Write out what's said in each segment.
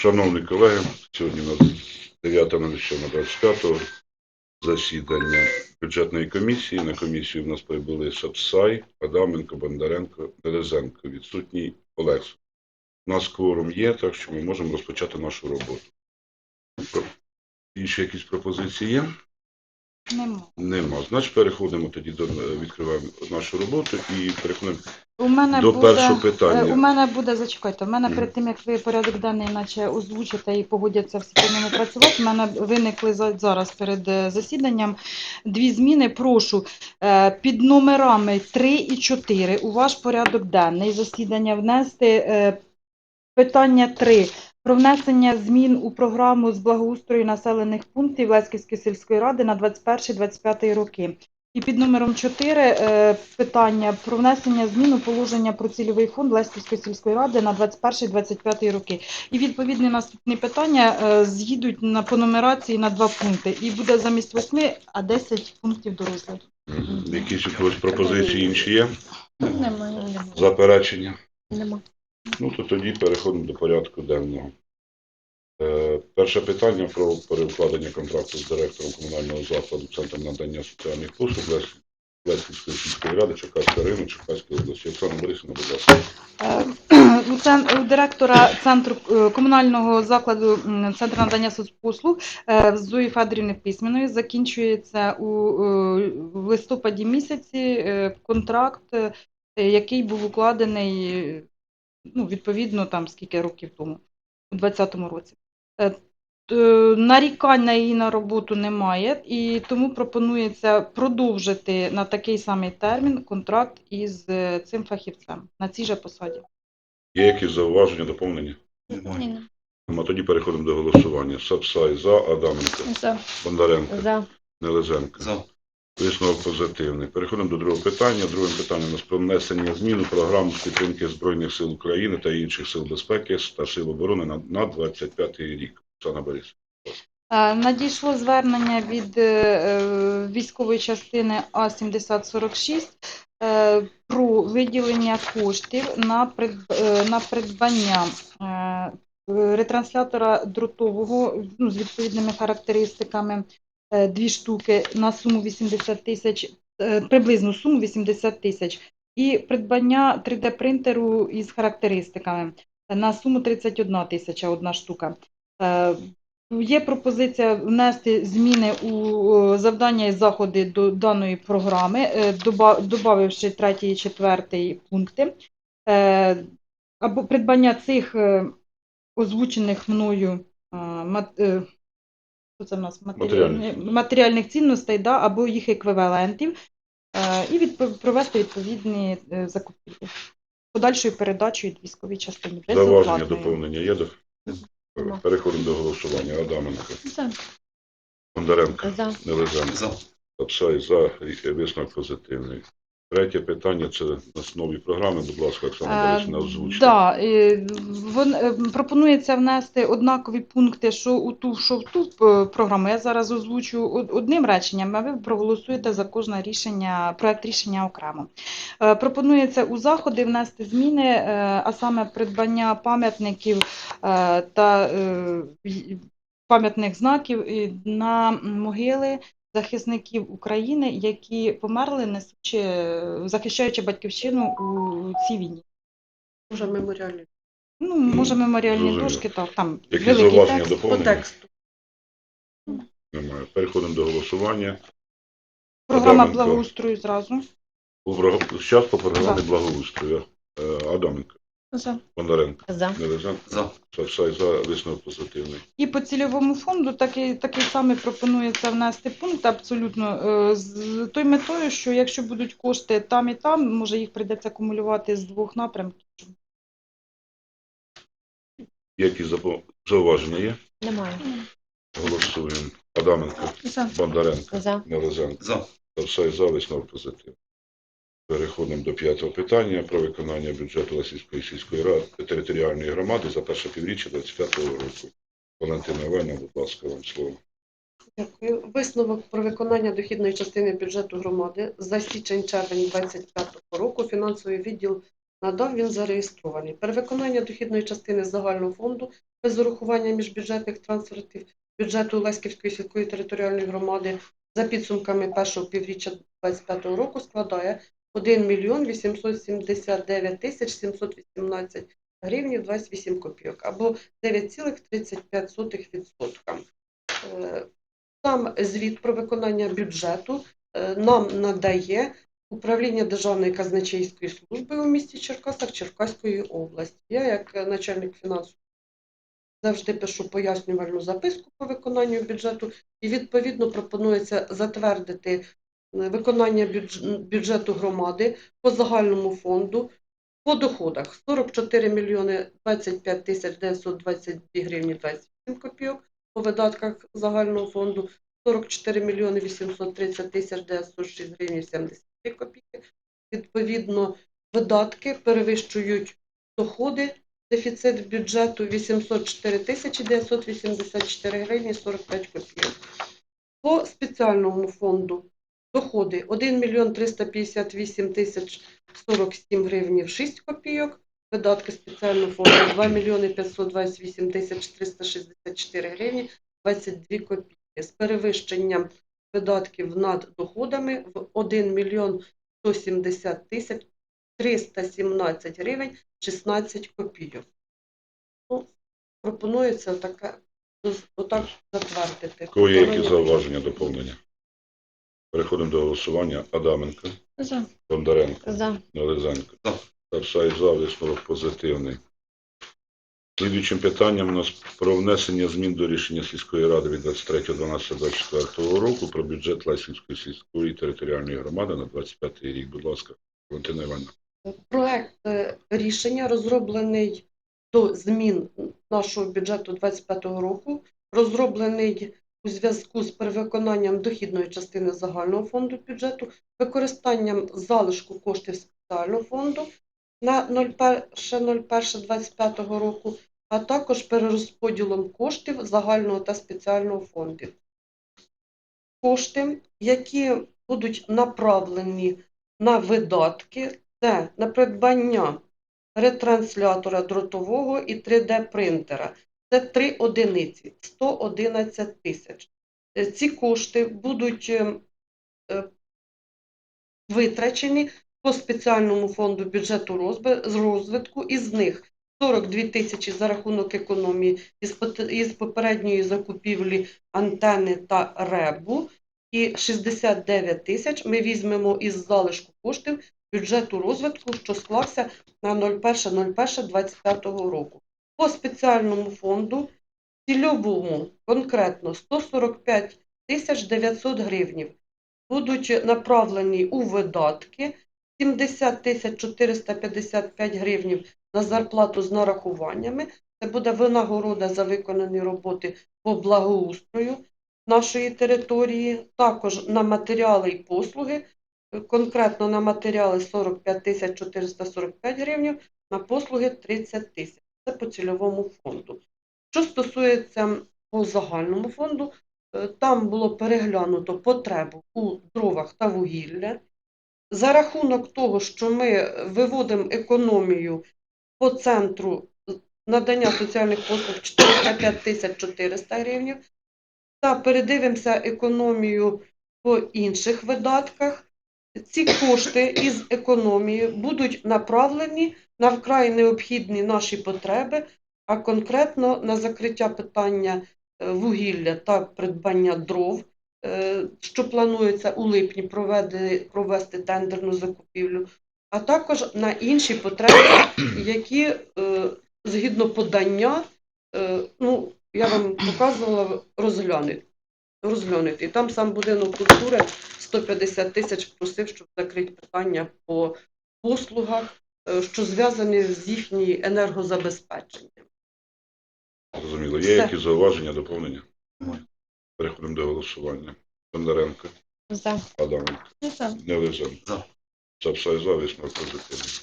Шановні колеги, сьогодні у нас 9.07.25 засідання бюджетної комісії. На комісію в нас прибули Сапсай, Адаменко, Бондаренко, Березенко. Відсутній Олекс. У нас кворум є, так що ми можемо розпочати нашу роботу. Про- Інші якісь пропозиції є? Нема. Нема. Значить, переходимо тоді до відкриваємо нашу роботу і переходимо У мене до буде, першого питання. е, У мене буде, зачекайте, у мене Мгм. перед тим, як ви порядок денний наче озвучите і погодяться всі по ньому працювати, у мене виникли за- зараз перед е, засіданням дві зміни. Прошу е, під номерами 3 і 4 у ваш порядок денний засідання внести питання 3 про внесення змін у програму з благоустрою населених пунктів Леськівської сільської ради на 21-25 роки. І під номером 4 е, питання про внесення змін у положення про цільовий фонд Леськівської сільської ради на 21-25 роки. І відповідні наступні питання е, з'їдуть на по нумерації на два пункти. І буде замість 8, а 10 пунктів до розгляду. Якісь у когось пропозиції інші є? Немає. Заперечення? Нема. Ну, то тоді переходимо до порядку денного. Е, перше питання про переукладення контракту з директором комунального закладу Центру надання соціальних послуг Лесівської сільської ради Черкаського району Черкаської області. Оксана Борисівна, будь ласка. Е, У, директора центру е, комунального закладу центру надання соцпослуг е, Зої Федорівни Письменної закінчується у листопаді місяці контракт, який був укладений ну, відповідно там скільки років тому, у 2020 році. Е, Нарікань на її на роботу немає, і тому пропонується продовжити на такий самий термін контракт із е, цим фахівцем на цій же посаді. Є якісь зауваження, доповнення? Ніна. Нема. Тоді переходимо до голосування. Сапсай за, Адаменко, За. Бондаренко, За. Нелезенко. За. Висновок позитивний. Переходимо до другого питання. Другим питанням у нас про внесення змін у програму підтримки Збройних сил України та інших сил безпеки та сил оборони на, на 25 рік. Оксана Борисівна. Е, Надійшло звернення від е, е, військової частини А-7046 е, про виділення коштів на придб- на придбання ретранслятора дротового ну, з відповідними характеристиками дві штуки на суму 80 тисяч, е, приблизну суму 80 тисяч, і придбання 3D-принтеру із характеристиками на суму 31 тисяча одна штука. Е, Є пропозиція внести зміни у е, завдання і заходи до даної програми, е, додавши третій і четвертий пункти. Е, Або придбання цих е, озвучених мною е, е, це в нас? Матеріальних Матеріальних, цінностей, да, або їх еквівалентів, е, і відпо- провести відповідні е, закупівлі. Подальшою передачею військовій частині. Безоплатною. доповнення є? до- Переходимо до голосування. Адаменко, За. Бондаренко, За. Нелезенко. За. Сапсай за висновок позитивний. Третє питання це нас програми. Будь ласка, Оксана Борисівна, озвучте. Да, е, е, пропонується внести однакові пункти, що у ту, що в ту е, програму. Я зараз озвучу одним реченням, а ви проголосуєте за кожне рішення, проект рішення окремо. Е, Пропонується у заходи внести зміни, е, а саме придбання пам'ятників е, та е, пам'ятних знаків е, на могили захисників України, які померли, несучи, захищаючи батьківщину у цій війні. Може меморіальний. Ну, може, меморіальні зрозуміло. дошки, так, там Які великий зауваження, текст. По тексту. Немає. Переходимо до голосування. Програма Адаменко. благоустрою зразу. Зараз по програмі благоустрою. Е, Адаменко, За. Бондаренко, За. Нелезенко, За. Сапсай за висновок позитивний. І по цільовому фонду такий, такий самий пропонується внести пункт абсолютно е, з тою метою, що якщо будуть кошти там і там, може їх прийдеться акумулювати з двох напрямків. Які запо- зауваження є? Немає. Голосуємо. Адаменко, За. Бондаренко, За. Нелезенко. За. Сапсай за висновок позитивний. Переходимо до п'ятого питання про виконання бюджету Ласівської сільської ради територіальної громади за перше півріччя 25 року. Валентина Івановна, будь ласка, вам слово. Дякую. Висновок про виконання дохідної частини бюджету громади за січень-червень 2025 року фінансовий відділ надав, він зареєстрований. Перевиконання дохідної частини загального фонду без урахування міжбюджетних трансфертів бюджету Леськівської сільської територіальної громади за підсумками першого півріччя 2025 року складає 1 мільйон 879 тисяч 718 гривень 28 копійок або 9,35%. Е, Там звіт про виконання бюджету е, нам надає управління Державної казначейської служби у місті Черкасах Черкаської області. Я, як начальник фінансів, завжди пишу пояснювальну записку по виконанню бюджету, і відповідно пропонується затвердити виконання бюджету громади по загальному фонду. По доходах 44 мільйони 25 тисяч 922 гривні 27 копійок, по видатках загального фонду 44 мільйони 830 тисяч 906 гривень 73 копійки. Відповідно, видатки перевищують доходи. Дефіцит бюджету 804 тисячі 984 гривні 45 копійок. По спеціальному фонду доходи 1 мільйон 358 тисяч 47 гривень 6 копійок. Видатки спеціального фонду 2 мільйони 528 тисяч 364 гривні 22 копійки. З перевищенням видатків над доходами в 1 мільйон 170 тисяч 317 гривень 16 копійок. Ну, пропонується таке, отак затвердити. Кого є які зауваження, доповнення? Переходимо до голосування. Адаменко, За. Бондаренко, За. Нелезенко. Сапсай за, висновок позитивний. Слідуючим питанням у нас про внесення змін до рішення сільської ради від 23.12.24 року про бюджет Лесінської сільської територіальної громади на 25 рік. Будь ласка, Валентина Івановна. Проект е, рішення розроблений до змін нашого бюджету 2025 року, розроблений у зв'язку з перевиконанням дохідної частини загального фонду бюджету, використанням залишку коштів спеціального фонду на 01.01.25 року, а також перерозподілом коштів загального та спеціального фондів. Кошти, які будуть направлені на видатки, це на придбання ретранслятора дротового і 3D-принтера. Це три одиниці, 111 тисяч. Е, Ці кошти будуть е, е, витрачені по спеціальному фонду бюджету розвитку, із них 42 тисячі за рахунок економії із попередньої закупівлі антени та ребу, і 69 тисяч ми візьмемо із залишку коштів бюджету розвитку, що склався на 01.01.25 року. По спеціальному фонду цільовому конкретно 145 тисяч 900 гривнів будуть направлені у видатки, 70 тисяч 455 гривень на зарплату з нарахуваннями. Це буде винагорода за виконані роботи по благоустрою нашої території, також на матеріали і послуги конкретно на матеріали 45 тисяч 445 гривень, на послуги 30 тисяч. Це по цільовому фонду. Що стосується по загальному фонду, е, там було переглянуто потребу у дровах та вугілля. За рахунок того, що ми виводимо економію по центру надання соціальних послуг 405 тисяч 400 гривень, та передивимося економію по інших видатках. Ці кошти із економії будуть направлені на вкрай необхідні наші потреби, а конкретно на закриття питання е, вугілля та придбання дров, е, що планується у липні провести тендерну закупівлю, а також на інші потреби, які е, згідно подання, ну, я вам показувала, розглянути. розглянути. І там сам будинок культури 150 тисяч просив, щоб закрити питання по послугах, що зв'язані з їхнім енергозабезпеченням. Зрозуміло. Є Все. якісь зауваження, доповнення? Переходимо до голосування. Бондаренко, За. Адаменко, За. Нелезенко. За. Цапсай за, висновок позитивний.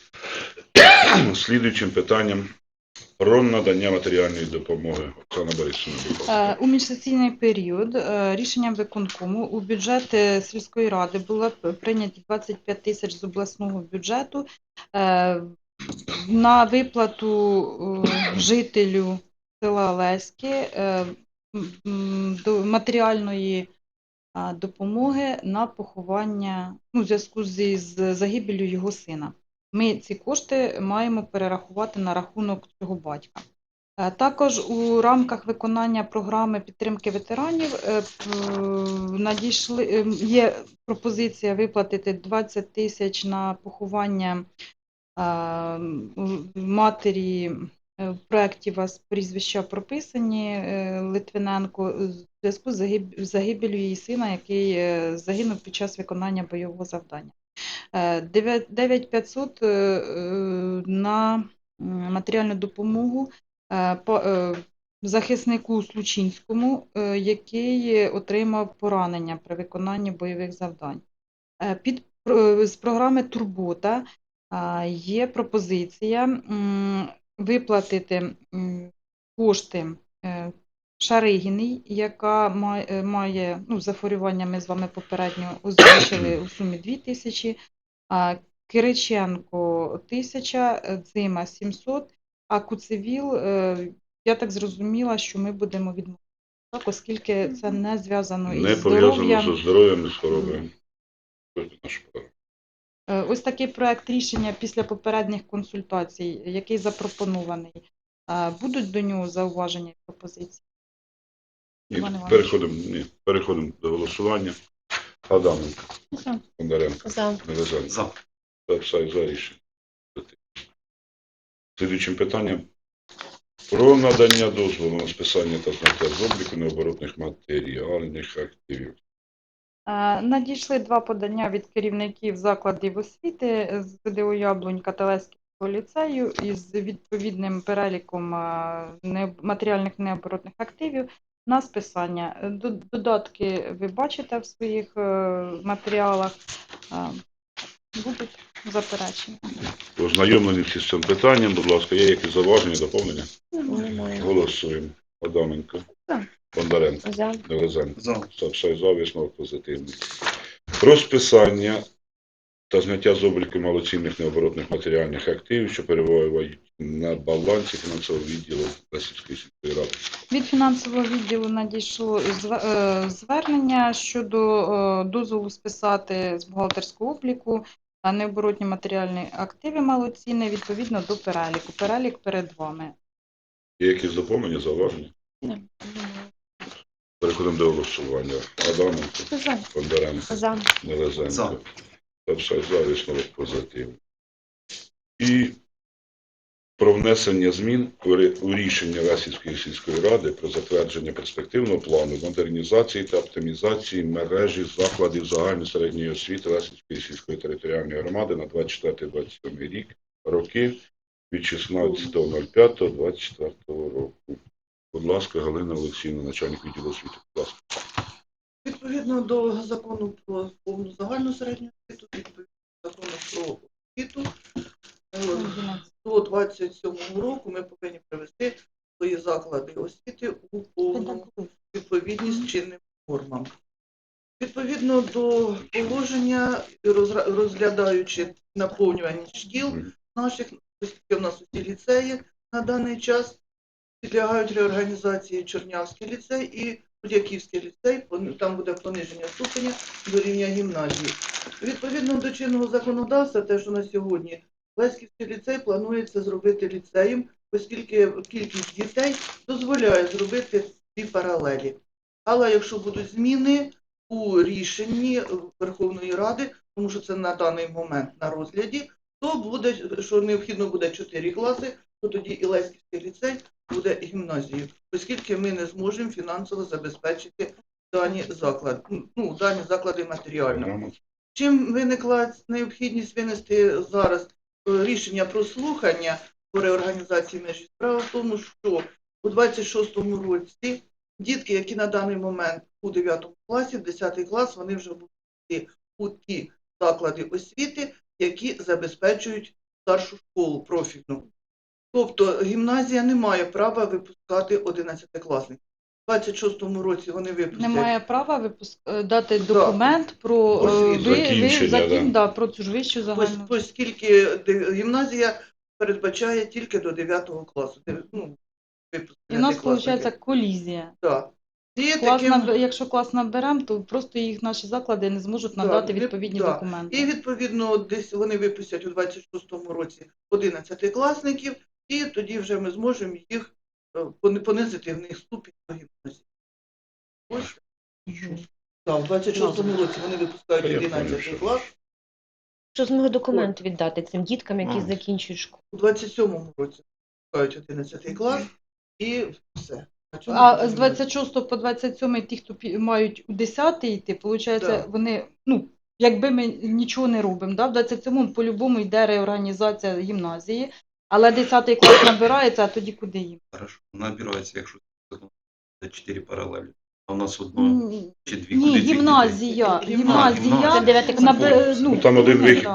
Слідуючим питанням про надання матеріальної допомоги. Оксана Борисівна, будь Е. У міжсесійний період е, рішенням виконкому у бюджет е, сільської ради було п- прийняті 25 тисяч з обласного бюджету. На виплату жителю села Леське е, до матеріальної допомоги на поховання ну, в зв'язку з загибелью його сина. Ми ці кошти маємо перерахувати на рахунок цього батька. Е, Також у рамках виконання програми підтримки ветеранів е, надійшли е, є пропозиція виплатити 20 тисяч на поховання матері в проєкті вас прізвища прописані Литвиненко в зв'язку з загиб- загибелью її сина, який загинув під час виконання бойового завдання. Е, 9500 е, е, на матеріальну допомогу е, по- е, захиснику Случинському, е, який отримав поранення при виконанні бойових завдань. Е, Під з програми Турбота є пропозиція виплатити кошти е, Шаригіній, яка е, має ну, захворювання, ми з вами попередньо озвучили у сумі 2 тисячі, Кириченко 1000, Дзима 700, а Куцевіл, е, я так зрозуміла, що ми будемо відмовляти, так, оскільки це не зв'язано Не пов'язано зі здоров'ям і хворобою. Ось. Е, Ось такий проект рішення після попередніх консультацій, який запропонований. Е, Будуть до нього зауваження і пропозиції? Іванович. переходимо, ні, переходимо до голосування. Адаменко, За. Бондаренко, За. Нелезенко. За. Все за рішення. Слідуючим питанням про надання дозволу на списання та зняття з обліку необоротних матеріальних активів. Е, Надійшли два подання від керівників закладів освіти з ВДО Яблунька та ліцею із відповідним переліком е, не- матеріальних необоротних активів на списання. Е, Додатки ви бачите в своїх е, матеріалах. Е, Будуть заперечення. Ознайомлені всі з цим питанням, будь ласка, є якісь зауваження, доповнення? Немає. Голосуємо. Адаменко, За. Бондаренко, За. Нелезенко. За. Все за висновок позитивний. Про списання та зняття з обліку малоцінних необоротних матеріальних активів, що перебувають на балансі фінансового відділу Лесівської сільської ради. Від фінансового відділу надійшло е, звернення щодо е, дозволу списати з бухгалтерського обліку необоротні матеріальні активи малоцінні відповідно до переліку. Перелік перед вами. Є якісь доповнення, зауваження? Переходимо до голосування. Адаменко. Бондаренко, Нелезенко. Все за висновок. І про внесення змін у рішення Лесівської сільської ради про затвердження перспективного плану модернізації та оптимізації мережі закладів загальної середньої освіти Лесівської сільської територіальної громади на 24-27 рік, роки від 16.05.24 року. Будь ласка, Галина Олексійовна, начальник відділу освіти. Будь ласка. Відповідно до закону про повну загальну середню освіту, про освіту, е, до 27 року ми повинні привести свої заклади освіти у повну відповідність з чинним нормам. Відповідно до положення, розглядаючи наповнювання шкіл наших, оскільки в нас усі ліцеї на даний час підлягають реорганізації Чернявський ліцей і Будяківський ліцей, там буде пониження ступеня до рівня гімназії. Відповідно до чинного законодавства, те, що на сьогодні Леськівський ліцей планується зробити ліцеєм, оскільки кількість дітей дозволяє зробити ці паралелі. Але якщо будуть зміни у рішенні Верховної Ради, тому що це на даний момент на розгляді, то буде, що необхідно буде 4 класи, то тоді і Леськівський ліцей буде гімназією, оскільки ми не зможемо фінансово забезпечити дані заклади, ну, дані заклади матеріально. Чим виникла необхідність винести зараз е, рішення про слухання по реорганізації межі? Справа в тому, що у 26-му році дітки, які на даний момент у 9 класі, 10 клас, вони вже будуть у ті заклади освіти, які забезпечують старшу школу профільну. Тобто гімназія не має права випускати 11-класників. У 26-му році вони випустять Немає права випуск... е, дати Да. документ про, е, ви, ви, Закінчення, закін... да. да, про цю ж вищу Ось, загальну. оскільки де- гімназія передбачає тільки до 9 класу. Де, Ну, випуск І в нас виходить колізія. Так. І Клас таким- наб- Якщо клас наберемо, то просто їх наші заклади не зможуть Да, надати від- відповідні да. документи. І відповідно десь вони випустять у 26-му році 11 класників, і тоді вже ми зможемо їх е, понизити в них ступінь до гімназії. Ось. Так, в 26-му році вони випускають 11 пам'ятаю, що- клас, Що змогли документи віддати цим діткам, які А. закінчують школу? у 27-му році випускають 11 клас, і все. А з 26 по 27 ті, хто мають у 10 йти, виходить, Да. вони, ну, якби ми нічого не робимо, да? в 27-му по-любому йде реорганізація гімназії, але 10 клас набирається, а тоді куди їм? Хорошо. Набирається, якщо це 4 паралелі. А у нас одно чи дві. Ні, Куди дві гімназія, дітей? гімназія, Це клас. набе- ну, Ну, там один вихід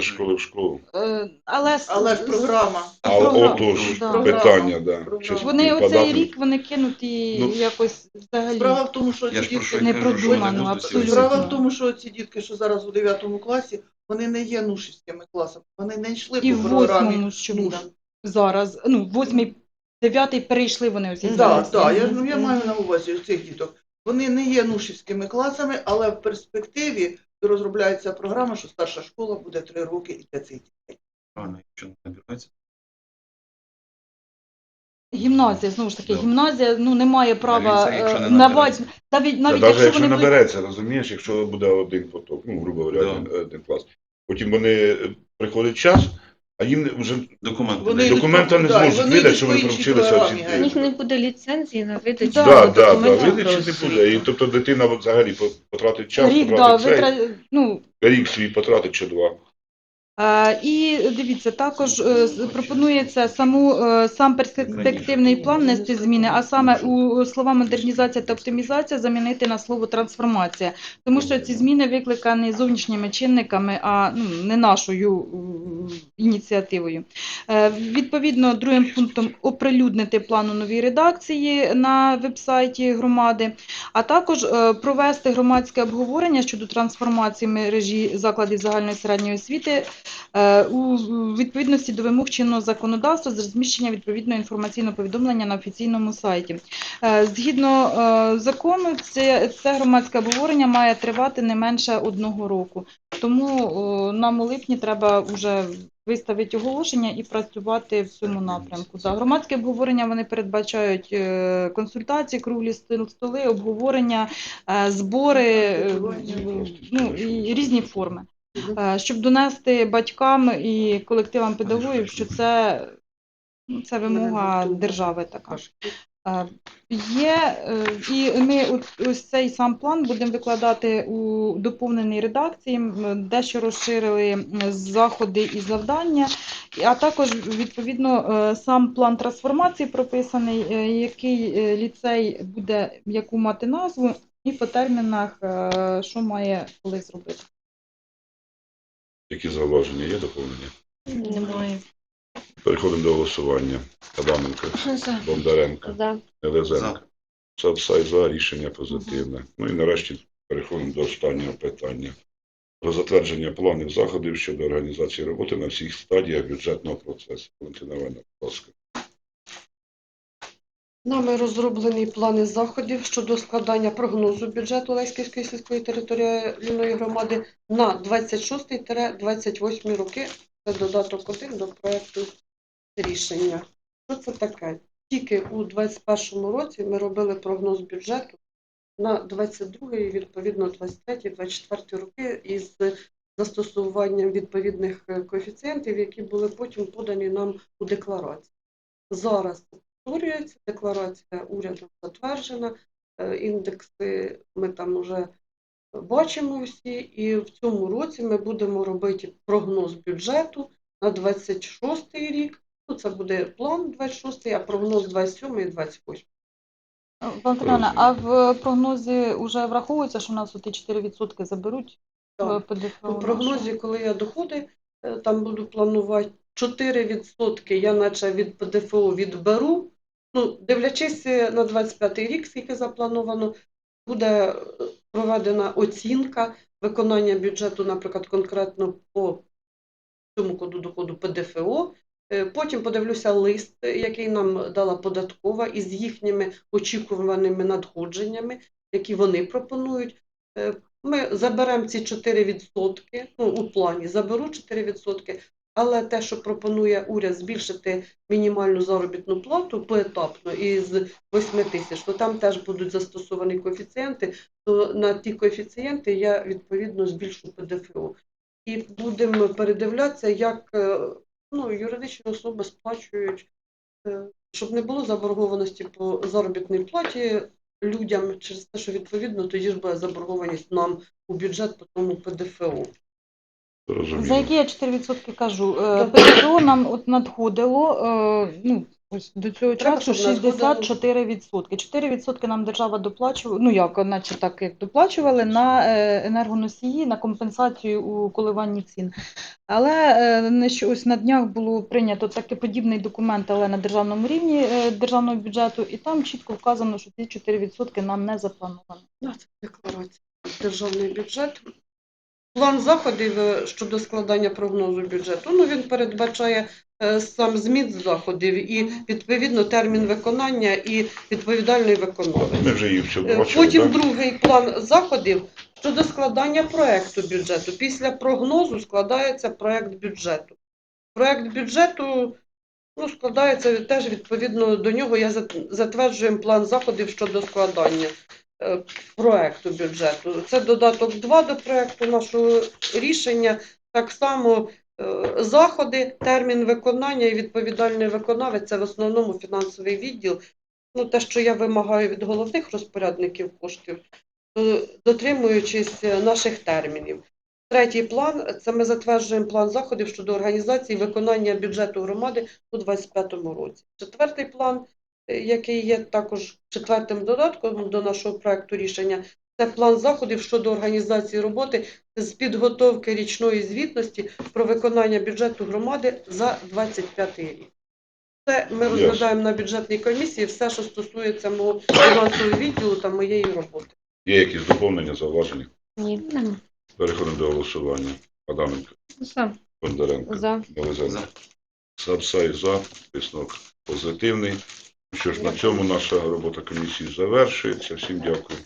з школи в школу. Е, Але, с- Але ж програма. А Програма, отож да. питання, да. Програма. Чи Вони оцей рік вони кинуті Ну, якось взагалі. Справа в тому, що Я ці ж про що дітки не кажу, що продумано, не буду абсолютно. Справа в тому, що ці дітки, що зараз у 9 класі, вони не є нушівськими класами. Вони не йшли І по в програмі. восьмому, що буде зараз. Ну, восьмий, дев'ятий перейшли вони ось Так, так, я, ну, я маю на увазі цих діток. Вони не є нушівськими класами, але в перспективі розробляється програма, що старша школа буде 3 роки і для цих дітей. Правильно, якщо не набирається. Гімназія, знову ж таки, Да. гімназія ну, не має права ліцей, якщо не е, набереться. навіть, навіть, навіть навіть якщо якщо вони будуть набереться, розумієш, якщо буде один поток, ну, грубо говоря, Да. один, один клас. Потім вони е, приходить час, а їм не- вже Документи. Вони. Документа не зможуть вони видати, що вони провчилися всі У них не буде ліцензії на видачу Да, Так, да, документів так, видачі не буде. І тобто дитина взагалі по- потратить час, рік, да, цей, витра... ну, рік свій потратить чи два. Е, І дивіться, також е, пропонується саму е, сам перспективний план внести зміни, а саме у слова модернізація та оптимізація замінити на слово трансформація, тому що ці зміни викликані зовнішніми чинниками, а ну, не нашою ініціативою. Відповідно, другим пунктом оприлюднити план у новій редакції на вебсайті громади, а також провести громадське обговорення щодо трансформації мережі закладів загальної середньої освіти у відповідності до вимог чинного законодавства з розміщення відповідного інформаційного повідомлення на офіційному сайті. Е, Згідно е, закону, це, це громадське обговорення має тривати не менше одного року. Тому е, нам у липні треба вже виставити оголошення і працювати в цьому напрямку. За громадське обговорення вони передбачають е, консультації, круглі столи, обговорення, е, збори, е, ну, і різні форми. Е, щоб донести батькам і колективам педагогів, що це, ну, це вимога держави така. Е, Є, е, і ми ось цей сам план будемо викладати у доповненій редакції, дещо розширили заходи і завдання, а також відповідно сам план трансформації прописаний, який ліцей буде яку мати назву, і по термінах, що має коли зробити. Які зауваження є доповнення? Немає. Переходимо до голосування. Адаменко, За. Бондаренко, За. Елезенко. Сапсай за рішення позитивне. Ну і нарешті переходимо до останнього питання. Про затвердження планів заходів щодо організації роботи на всіх стадіях бюджетного процесу. Валентина Івановна, будь ласка. Нами розроблені плани заходів щодо складання прогнозу бюджету Леськівської сільської територіальної громади на 26-28 роки. Це додаток 1 до проекту рішення. Що це таке? Тільки у 2021 році ми робили прогноз бюджету на 22 і відповідно 23-24 роки із застосуванням відповідних коефіцієнтів, які були потім подані нам у декларації. Зараз повторюється, декларація урядом затверджена, е, індекси ми там вже бачимо всі, і в цьому році ми будемо робити прогноз бюджету на 26 рік. Ну, це буде план 26, а прогноз 27 і 28. Валентина, Івановна, а в прогнозі вже враховується, що у нас оті 4% заберуть Так. У прогнозі, коли я доходи е, там буду планувати, 4% я наче від ПДФО відберу. Ну, дивлячись на 25 рік, скільки заплановано, буде е, проведена оцінка виконання бюджету, наприклад, конкретно по цьому коду доходу ПДФО, Е, Потім подивлюся лист, е, який нам дала податкова із їхніми очікуваними надходженнями, які вони пропонують. Е, Ми заберемо ці 4%, ну, у плані заберу 4%, але те, що пропонує уряд збільшити мінімальну заробітну плату поетапно із 8 тисяч, то там теж будуть застосовані коефіцієнти, то на ті коефіцієнти я відповідно збільшу ПДФО. І будемо передивлятися, як е, ну, юридичні особи сплачують, е, щоб не було заборгованості по заробітній платі людям через те, що відповідно тоді ж буде заборгованість нам у бюджет по тому ПДФО. Розумію. За які я 4% кажу? Е, Да. ПДФО нам от надходило, е, ну, ось до цього Треба, часу щоб 64%. 4% нам держава доплачувала, ну як, наче так, як доплачували на е, енергоносії, на компенсацію у коливанні цін. Але ось на днях було прийнято таке подібний документ, але на державному рівні державного бюджету, і там чітко вказано, що ці 4% нам не заплановані. Да, це декларація. Державний бюджет. План заходів е, щодо складання прогнозу бюджету. Ну, він передбачає е, сам зміст заходів і відповідно термін виконання і відповідальний виконавець. Ми вже її все Е, Потім так? другий план заходів щодо складання проекту бюджету. Після прогнозу складається проект бюджету. Проект бюджету ну, складається теж відповідно до нього. Я зат- затверджуємо план заходів щодо складання проекту бюджету. Це додаток 2 до проекту нашого рішення. Так само е, заходи, термін виконання і відповідальний виконавець це в основному фінансовий відділ. Ну, те, що я вимагаю від головних розпорядників коштів, дотримуючись е, наших термінів. Третій план це ми затверджуємо план заходів щодо організації виконання бюджету громади у 2025 році. Четвертий план, е, який є також четвертим додатком до нашого проекту рішення, це план заходів щодо організації роботи з підготовки річної звітності про виконання бюджету громади за 2025 рік. Це ми розглядаємо на бюджетній комісії все, що стосується мого фінансового відділу та моєї роботи. Є якісь доповнення, зауваження? Ні, нема. Переходимо до голосування. Адаменко, За. Бондаренко, За. Мелезенко. За. Сапсай за. Висновок позитивний. Що ж, на цьому наша робота комісії завершується. Всім дякую.